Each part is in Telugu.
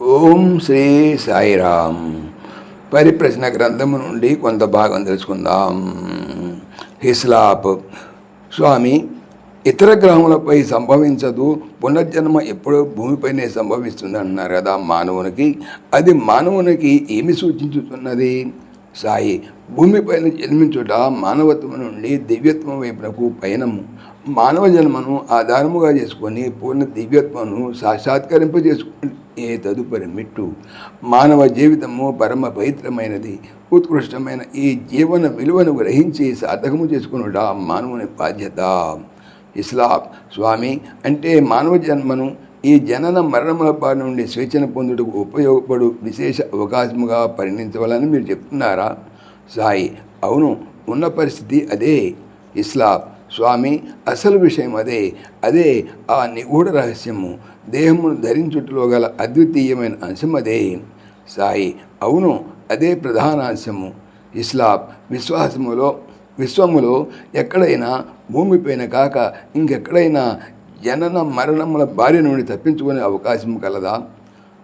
ఓం శ్రీ సాయిరామ్. పరిప్రశ్న గ్రంథము నుండి కొంత భాగం తెలుసుకుందాం. హిస్లాప్. స్వామి ఇతర గ్రహములపై సంభవించదు పునర్జన్మ ఎప్పుడూ భూమిపైనే సంభవిస్తుంది అంటున్నారు కదా మానవునికి. అది మానవునికి ఏమి సూచించుతున్నది? సాయి భూమిపైన జన్మించుట మానవత్వం నుండి దివ్యత్వం వైపునకు పయనము. మానవ జన్మను ఆధారముగా చేసుకొని పూర్ణ దివ్యత్వను సాక్షాత్కరింపజేసుకునే తదుపరి మిట్టు. మానవ జీవితము పరమ పవిత్రమైనది. ఉత్కృష్టమైన ఈ జీవన విలువను గ్రహించి సాధకము చేసుకునుట మానవుని బాధ్యత. ఇస్లాం స్వామి అంటే మానవ జన్మను ఈ జనన మరణముల బారి నుండి స్వేచ్ఛను పొందుటకు ఉపయోగపడు విశేష అవకాశముగా పరిణించవాలని మీరు చెప్తున్నారా? సాయి అవును ఉన్న పరిస్థితి అదే. ఇస్లాం స్వామి అసలు విషయం అదే. అదే ఆ నిగూఢ రహస్యము. దేహమును ధరించుటలో గల అద్వితీయమైన అంశం అదే. సాయి అవును అదే ప్రధాన అంశము. ఇస్లాం విశ్వాసములో విశ్వములో ఎక్కడైనా భూమిపైన కాక ఇంకెక్కడైనా జనన మరణముల బారి నుండి తప్పించుకునే అవకాశం కలదా?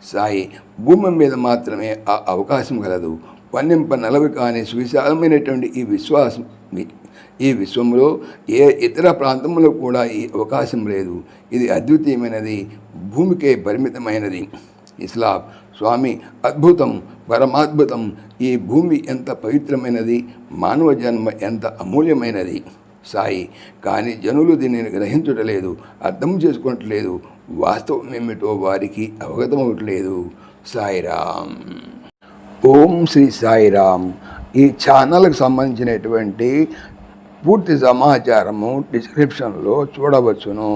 సాయి భూమి మీద మాత్రమే ఆ అవకాశం కలదు. పన్నెంప నలవి కాని సువిశాలమైనటువంటి ఈ విశ్వాసం ఈ విశ్వంలో ఏ ఇతర ప్రాంతంలో కూడా ఈ అవకాశం లేదు. ఇది అద్వితీయమైనది భూమికే పరిమితమైనది. ఇస్లాం స్వామి అద్భుతం పరమాద్భుతం. ఈ భూమి ఎంత పవిత్రమైనది మానవ జన్మ ఎంత అమూల్యమైనది. సాయి. కానీ జనులు దీనిని గ్రహించటలేదు అర్థం చేసుకోవట్లేదు వాస్తవం ఏమిటో వారికి అవగతమవట్లేదు సాయిరామ్. ఓం శ్రీ సాయిరామ్. ఈ ఛానల్కి సంబంధించినటువంటి పూర్తి సమాచారము డిస్క్రిప్షన్లో చూడవచ్చును.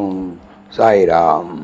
సాయిరామ్.